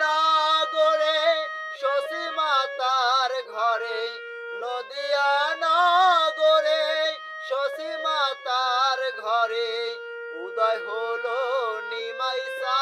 নগরে শশী মাতার ঘরে নদিয়া নগরে শশী মাতার ঘরে উদয় হলো নিমাইসা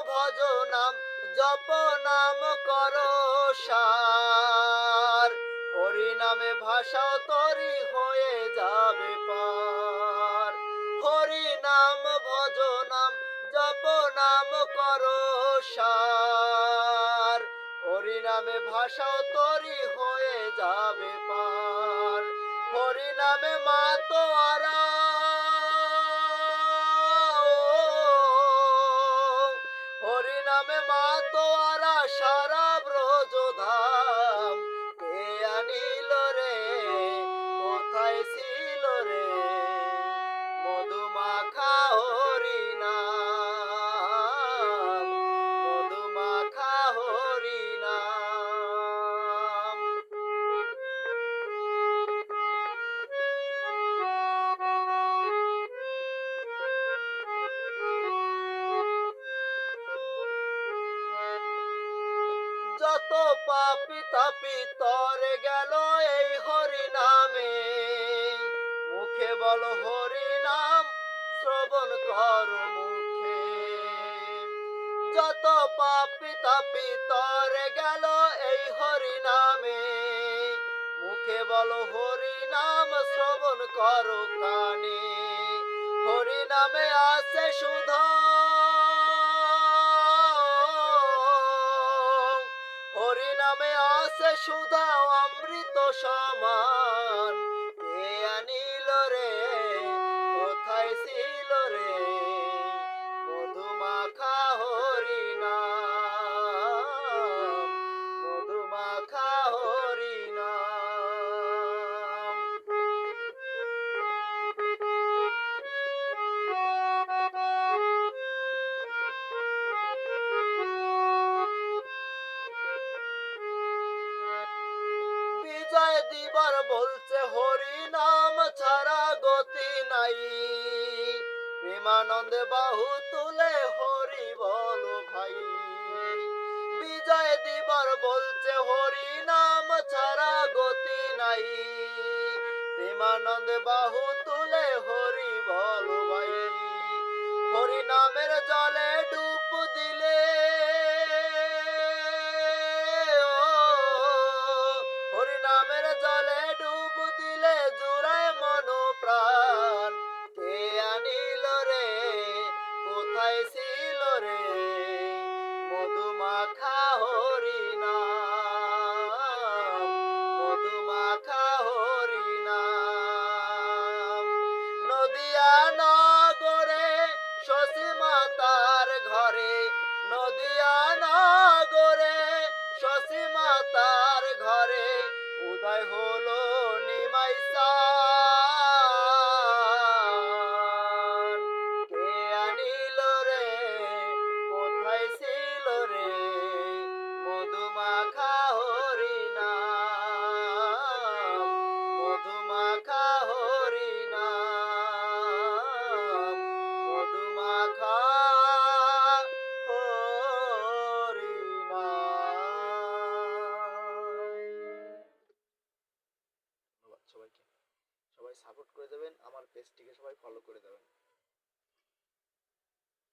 ভজ নাম জপ নাম কর সার। হরি নামে ভাষা তরি হয়ে যাবে পার। হরি নাম ভজ নাম জপ নাম কর সার। হরি নামে ভাষা তরি হয়ে যাবে পার। হরি নামে মা তোয়ারা হরি নামে মা তোয়ারা পাপি তাপি তরে গেল এই হরি নামে মুখে বল হরি নাম শ্রবণ কর মুখে। যত পাপি তাপি তরে গেল এই হরি নামে মুখে বল হরি নাম শ্রবণ কর কানে। হরি নামে আসে সুধা আসে সুধা অমৃত সমান দিবার বলছে হরি নাম ছাড়া গতি নাই। প্রেমানন্দে বাহু তুলে হরি বল ভাই। বিজয় দিবার বলছে হরি নাম ছাড়া গতি নাই। প্রেমানন্দে বাহু তুলে হরি বল করে দেবেন আমার পেজটিকে সবাই ফলো করে দেবেন।